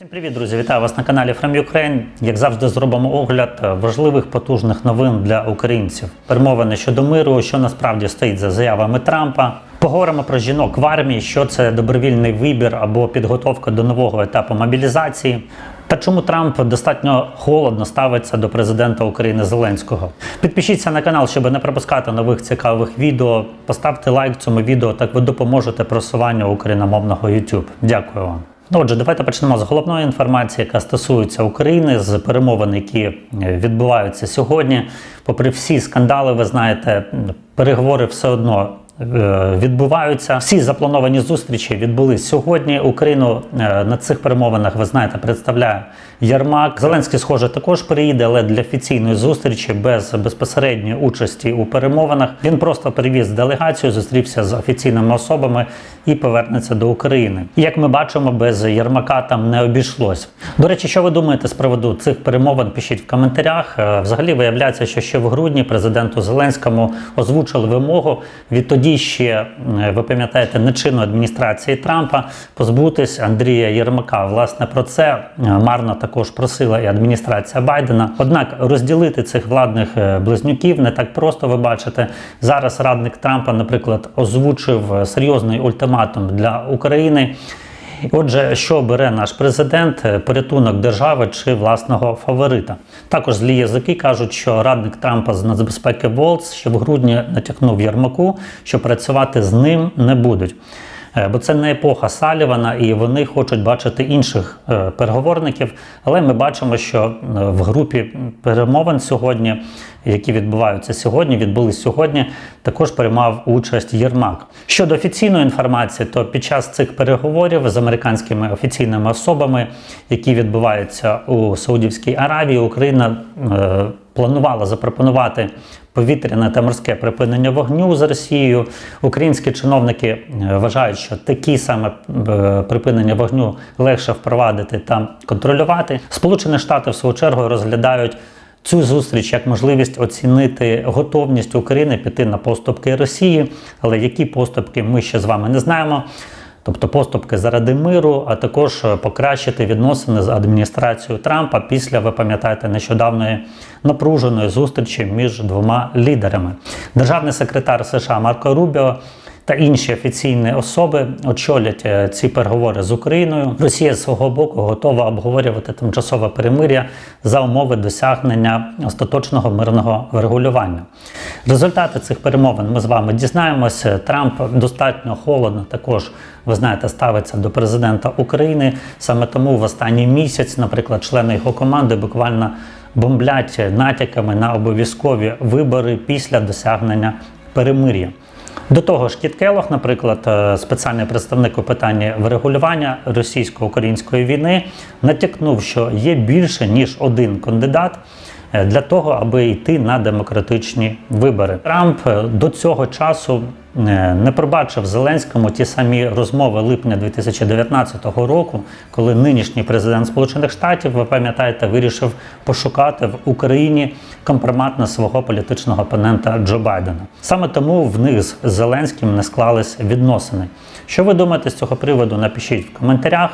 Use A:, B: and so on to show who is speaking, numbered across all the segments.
A: Всім привіт, друзі! Вітаю вас на каналі From Ukraine. Як завжди, зробимо огляд важливих потужних новин для українців. Перемовини щодо миру, що насправді стоїть за заявами Трампа. Поговоримо про жінок в армії, що це добровільний вибір або підготовка до нового етапу мобілізації. Та чому Трамп достатньо холодно ставиться до президента України Зеленського? Підпишіться на канал, щоб не пропускати нових цікавих відео. Поставте лайк цьому відео, так ви допоможете просуванню україномовного YouTube. Дякую вам. Ну, Отже, давайте почнемо з головної інформації, яка стосується України, з перемовин, які відбуваються сьогодні. Попри всі скандали, ви знаєте, переговори все одно е, відбуваються. Всі заплановані зустрічі відбулись сьогодні. Україну е, на цих перемовинах, ви знаєте, представляє Ярмак. Зеленський, схоже, також приїде, але для офіційної зустрічі без безпосередньої участі у перемовинах. Він просто привіз делегацію, зустрівся з офіційними особами і повернеться до України. Як ми бачимо, без Єрмака там не обійшлось. До речі, що ви думаєте з приводу цих перемовин? Пишіть в коментарях. Е, Взагалі виявляється, що ще в грудні президенту Зеленському озвучили вимогу відтоді ще е, ви пам'ятаєте нечинної адміністрації Трампа позбутись Андрія Єрмака. Власне про це е, марно також просила і адміністрація Байдена. Однак розділити цих владних е, близнюків не так просто. Ви бачите зараз. Радник Трампа, наприклад, озвучив серйозний ультиматум для України. Отже, що бере наш президент е, порятунок держави чи власного фаворита? Також злі язики кажуть, що радник Трампа з нацбезпеки Волц ще в грудні натякнув Ярмаку, що працювати з ним не будуть. Е, Бо це не епоха Салівана, і вони хочуть бачити інших е, переговорників. Але ми бачимо, що е, в групі перемовин сьогодні, які відбуваються сьогодні, відбулись сьогодні, також приймав участь Єрмак. Щодо офіційної інформації, то під час цих переговорів з американськими офіційними особами, які відбуваються у Саудівській Аравії, Україна планувала запропонувати повітряне та морське припинення вогню з Росією. Українські чиновники е, вважають, що такі саме е, припинення вогню легше впровадити та контролювати. Сполучені Штати в свою чергу розглядають. Цю зустріч як можливість оцінити готовність України піти на поступки Росії, але які поступки ми ще з вами не знаємо. Тобто поступки заради миру, а також покращити відносини з адміністрацією Трампа після, ви пам'ятаєте, нещодавної напруженої зустрічі між двома лідерами. Державний секретар США Марко Рубіо та інші офіційні особи очолять е, ці переговори з Україною. Росія з свого боку готова обговорювати тимчасове перемиря за умови досягнення остаточного мирного врегулювання. Результати цих перемовин ми з вами дізнаємося. Трамп достатньо холодно також. Ви знаєте, ставиться до президента України. Саме тому в останній місяць, наприклад, члени його команди буквально бомблять натяками на обов'язкові вибори після досягнення перемир'я. До того ж, Кіт Келох, наприклад, е, спеціальний представник у питанні врегулювання російсько-української війни, натякнув, що є більше ніж один кандидат для того, аби йти на демократичні вибори. Трамп е, до цього часу не пробачив Зеленському ті самі розмови липня 2019 року, коли нинішній президент Сполучених Штатів, ви пам'ятаєте, вирішив пошукати в Україні компромат на свого політичного опонента Джо Байдена. Саме тому в них з Зеленським не склались відносини. Що ви думаєте з цього приводу? Напишіть в коментарях.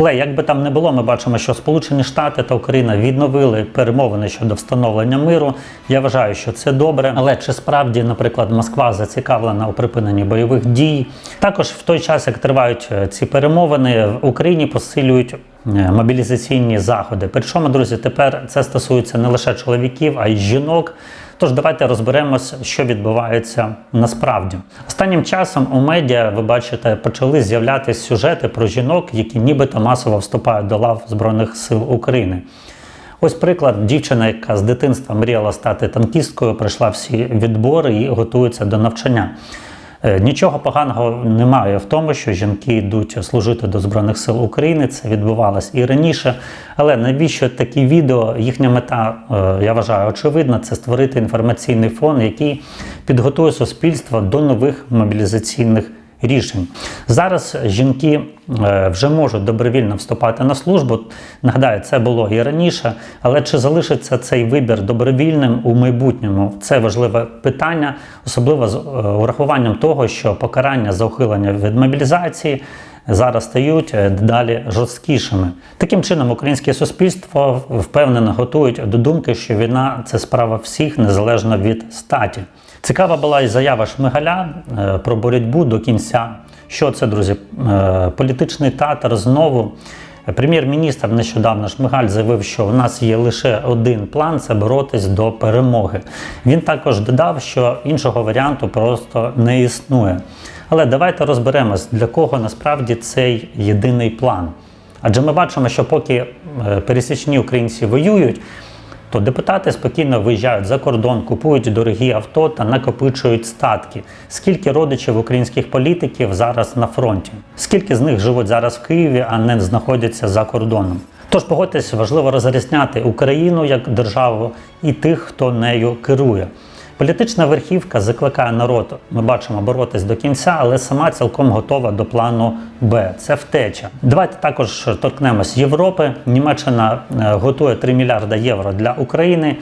A: Але як би там не було, ми бачимо, що Сполучені Штати та Україна відновили перемовини щодо встановлення миру. Я вважаю, що це добре. Але чи справді, наприклад, Москва зацікавлена у припиненні бойових дій? Також в той час, як тривають е, ці перемовини, в Україні посилюють. е, Мобілізаційні заходи. Причому, друзі, тепер це стосується не лише чоловіків, а й жінок. Тож давайте розберемося, що відбувається насправді. Останнім часом у медіа, ви бачите, почали з'являтися сюжети про жінок, які нібито масово вступають до лав Збройних сил України. Ось приклад, дівчина, яка з дитинства мріяла стати танкісткою, пройшла всі відбори і готується до навчання. Е, Нічого поганого немає в тому, що жінки йдуть служити до Збройних сил України. Це відбувалось і раніше. Але навіщо такі відео? Їхня мета, е, я вважаю, очевидна, це створити інформаційний фон, який підготує суспільство до нових мобілізаційних рішень. Зараз жінки е, вже можуть добровільно вступати на службу. Нагадаю, це було і раніше, але чи залишиться цей вибір добровільним у майбутньому? Це важливе питання, особливо з е, урахуванням того, що покарання за ухилення від мобілізації зараз стають дедалі жорсткішими. Таким чином, українське суспільство впевнено готують до думки, що війна це справа всіх незалежно від статі. Цікава була і заява Шмигаля е, про боротьбу до кінця. Що це, друзі? Е, Політичний татар знову. Прем'єр-міністр нещодавно Шмигаль заявив, що у нас є лише один план це боротись до перемоги. Він також додав, що іншого варіанту просто не існує. Але давайте розберемось, для кого насправді цей єдиний план. Адже ми бачимо, що поки е, пересічні українці воюють, то депутати спокійно виїжджають за кордон, купують дорогі авто та накопичують статки. Скільки родичів українських політиків зараз на фронті? Скільки з них живуть зараз в Києві, а не знаходяться за кордоном? Тож погодьтесь, важливо розрізняти Україну як державу і тих, хто нею керує. Політична верхівка закликає народ, ми бачимо, боротись до кінця, але сама цілком готова до плану Б. Це втеча. Давайте також торкнемось Європи. Німеччина е, готує 3 мільярда євро для України.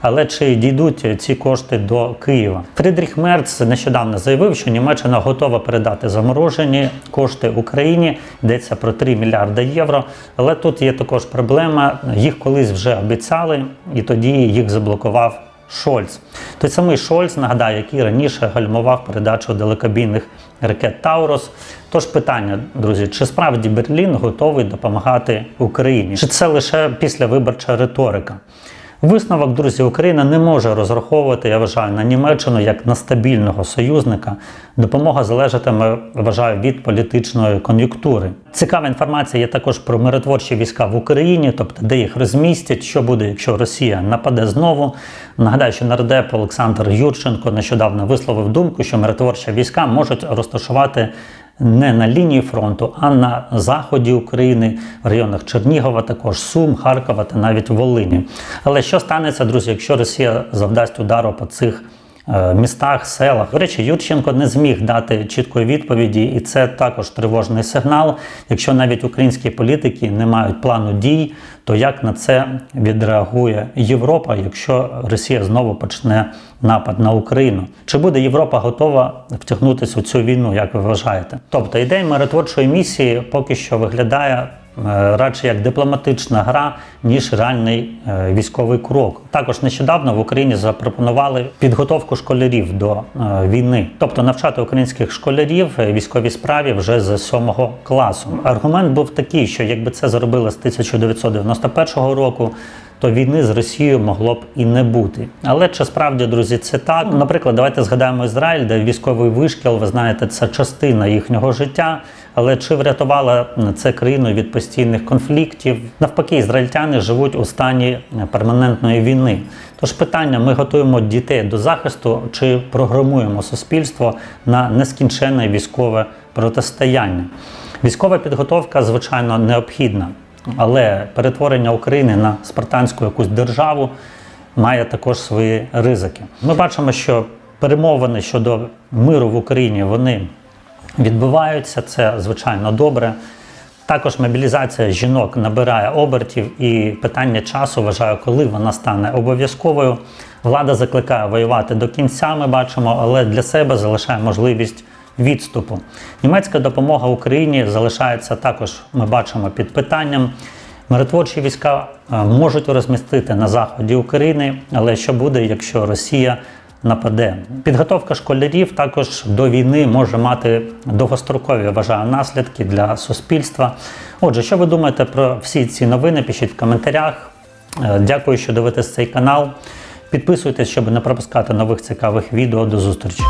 A: Але чи дійдуть ці кошти до Києва? Фрідріх Мерц нещодавно заявив, що Німеччина готова передати заморожені кошти Україні. Йдеться про 3 мільярди євро. Але тут є також проблема. Їх колись вже обіцяли, і тоді їх заблокував. Шольц. Той самий Шольц, нагадаю, який раніше гальмував передачу далекобійних ракет Таурос. Тож питання, друзі, чи справді Берлін готовий допомагати Україні? Чи це лише післявиборча риторика? Висновок, друзі, Україна не може розраховувати, я вважаю, на Німеччину як на стабільного союзника. Допомога залежатиме, вважаю, від політичної кон'юнктури. Цікава інформація є також про миротворчі війська в Україні, тобто де їх розмістять, що буде, якщо Росія нападе знову. Нагадаю, що нардеп Олександр Юрченко нещодавно висловив думку, що миротворчі війська можуть розташувати не на лінії фронту, а на заході України, в районах Чернігова, також Сум, Харкова та навіть Волині. Але що станеться, друзі, якщо Росія завдасть удару по цих містах, селах? До речі, Юрченко не зміг дати чіткої відповіді, і це також тривожний сигнал. Якщо навіть українські політики не мають плану дій, то як на це відреагує Європа, якщо Росія знову почне напад на Україну? Чи буде Європа готова втягнутися у цю війну, як ви вважаєте? Тобто ідея миротворчої місії поки що виглядає. Е, Радше як дипломатична гра, ніж реальний е, військовий крок. Також нещодавно в Україні запропонували підготовку школярів до е, війни, тобто навчати українських школярів військовій справі вже з сьомого класу. Аргумент був такий, що якби це зробили з 1991 року, то війни з Росією могло б і не бути. Але чи справді, друзі, це так? Наприклад, давайте згадаємо Ізраїль, де військовий вишкіл, ви знаєте, це частина їхнього життя. Але чи врятувала це країну від постійних конфліктів? Навпаки, ізраїльтяни живуть у стані перманентної війни. Тож питання: ми готуємо дітей до захисту чи програмуємо суспільство на нескінченне військове протистояння? Військова підготовка, звичайно, необхідна. Але перетворення України на спартанську якусь державу має також свої ризики. Ми бачимо, що перемовини щодо миру в Україні вони відбуваються. Це звичайно добре. Також мобілізація жінок набирає обертів, і питання часу вважаю, коли вона стане обов'язковою. Влада закликає воювати до кінця. Ми бачимо, але для себе залишає можливість відступу. Німецька допомога Україні залишається також, ми бачимо, під питанням. Миротворчі війська е, можуть розмістити на заході України, але що буде, якщо Росія нападе? Підготовка школярів також до війни може мати довгострокові, вважаю, наслідки для суспільства. Отже, що ви думаєте про всі ці новини? Пишіть в коментарях. Е, Дякую, що дивитесь цей канал. Підписуйтесь, щоб не пропускати нових цікавих відео. До зустрічі.